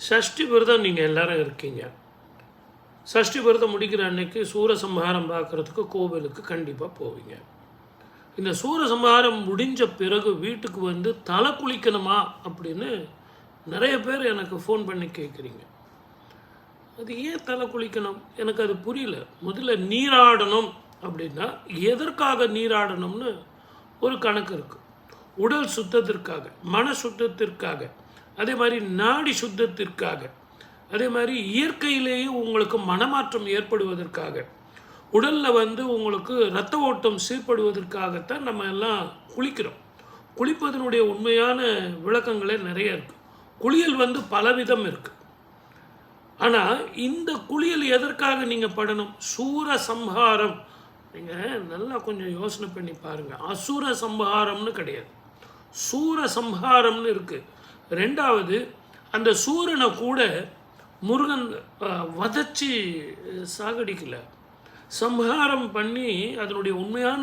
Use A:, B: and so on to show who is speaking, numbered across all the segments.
A: சஷ்டி விரதம் நீங்கள் எல்லாரும் இருக்கீங்க. சஷ்டி விரதம் முடிக்கிற அன்னைக்கு சூரசம்ஹாரம் பார்க்குறதுக்கு கோவிலுக்கு கண்டிப்பாக போவீங்க. இந்த சூரசம்ஹாரம் முடிஞ்ச பிறகு வீட்டுக்கு வந்து தலை குளிக்கணுமா அப்படின்னு நிறைய பேர் எனக்கு ஃபோன் பண்ணி கேட்குறீங்க அது ஏன் தலை குளிக்கணும்? எனக்கு அது புரியல. முதல்ல நீராடணும் அப்படின்னா எதற்காக நீராடணும்னு ஒரு கணக்கு இருக்குது உடல் சுத்தத்திற்காக மன சுத்தத்திற்காக. அதே மாதிரி நாடி சுத்தத்திற்காக அதே மாதிரி இயற்கையிலேயே உங்களுக்கு மனமாற்றம் ஏற்படுவதற்காக உடலில் வந்து உங்களுக்கு இரத்த ஓட்டம் சீர்படுவதற்காகத்தான் நம்ம எல்லாம் குளிக்கிறோம். குளிப்பதனுடைய உண்மையான விளக்கங்களே நிறைய இருக்குது குளியல் வந்து பலவிதம் இருக்குது ஆனால் இந்த குளியல் எதற்காக நீங்கள் படணும்? சூர சம்ஹாரம். நீங்கள் நல்லா கொஞ்சம் யோசனை பண்ணி பாருங்கள் அசுர சம்ஹாரம்னு கிடையாது. சூர சம்ஹாரம்னு இருக்குது ரெண்டாவது அந்த சூரனை கூட முருகன் வதச்சி சாகடிக்கலை. சம்ஹாரம் பண்ணி அதனுடைய உண்மையான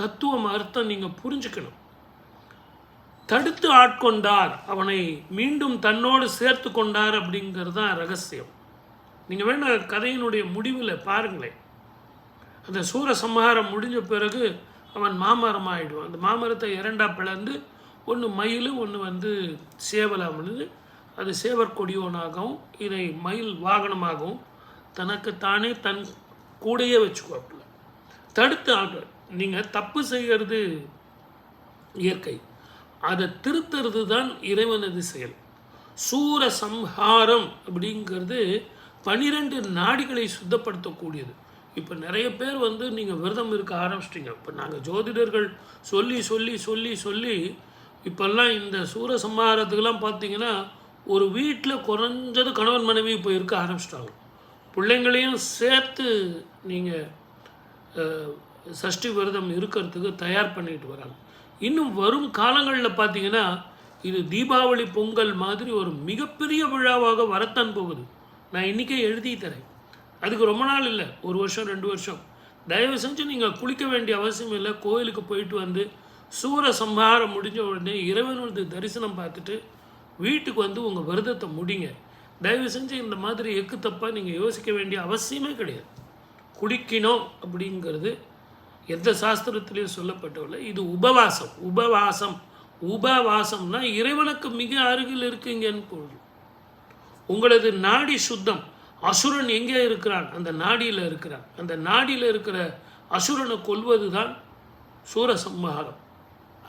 A: தத்துவம் அர்த்தம் நீங்கள் புரிஞ்சுக்கணும். தடுத்து ஆட்கொண்டார் அவனை மீண்டும் தன்னோடு சேர்த்து கொண்டார் அப்படிங்கிறது தான் ரகசியம். நீங்கள் வேணால் கதையினுடைய முடிவில் பாருங்களேன். அந்த சூரசம்ஹாரம் முடிஞ்ச பிறகு அவன் மாமரம் ஆகிடுவான் அந்த மாமரத்தை இரண்டாக பிளந்து ஒன்று மயில் ஒன்று வந்து சேவலாமனது. அது சேவர் கொடியோனாகவும் இதை மயில் வாகனமாகவும் தனக்கு தானே தன் கூடையே வச்சுக்குவாப்புல. தடுத்து ஆட்டு. நீங்கள் தப்பு செய்கிறது இயற்கை. அதை திருத்துறது தான் இறைவனது செயல். சூர சம்ஹாரம் அப்படிங்கிறது பனிரெண்டு நாடிகளை சுத்தப்படுத்தக்கூடியது. இப்போ நிறைய பேர் வந்து நீங்கள் விரதம் இருக்க ஆரம்பிச்சிட்டிங்க. இப்போ நாங்கள் ஜோதிடர்கள் சொல்லி சொல்லி சொல்லி சொல்லி இப்போல்லாம் இந்த சூரசம்ஹாரத்துக்கெல்லாம் பார்த்தீங்கன்னா ஒரு வீட்டில் குறைஞ்சது கணவன் மனைவி இப்போ இருக்க ஆரம்பிச்சிட்டாங்க. பிள்ளைங்களையும் சேர்த்து நீங்கள் சஷ்டி விரதம் இருக்கிறதுக்கு தயார் பண்ணிட்டு வராங்க. இன்னும் வரும் காலங்களில் பார்த்தீங்கன்னா இது தீபாவளி பொங்கல் மாதிரி ஒரு மிகப்பெரிய விழாவாக வரத்தான் போகுது. நான் இன்றைக்கே எழுதி தரேன். அதுக்கு ரொம்ப நாள் இல்லை. ஒரு வருஷம் ரெண்டு வருஷம். தயவு செஞ்சு நீங்கள் குளிக்க வேண்டிய அவசியம் இல்லை. கோயிலுக்கு போயிட்டு வந்து சூர சம்ஹாரம் முடிஞ்ச உடனே இறைவனது தரிசனம் பார்த்துட்டு வீட்டுக்கு வந்து உங்கள் விரதத்தை முடிங்க. தயவு செஞ்சு இந்த மாதிரி எக்கு தப்பாக நீங்கள் யோசிக்க வேண்டிய அவசியமே கிடையாது. குளிக்கணும் அப்படிங்கிறது எந்த சாஸ்திரத்திலையும் சொல்லப்பட்டவில்லை. இது உபவாசம். உபவாசம். உபவாசம்னா இறைவனுக்கு மிக அருகில் இருக்குங்கன்னு பொருள். உங்களது நாடி சுத்தம். அசுரன் எங்கே இருக்கிறான்? அந்த நாடியில் இருக்கிறான். அந்த நாடியில் இருக்கிற அசுரனை கொல்வது தான் சூரசம்ஹாரம்.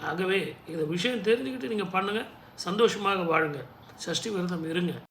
A: ஆகவே இந்த விஷயம் தெரிஞ்சுக்கிட்டு நீங்கள் பண்ணுங்கள் சந்தோஷமாக வாழுங்க. சஷ்டி விரதம் இருங்க.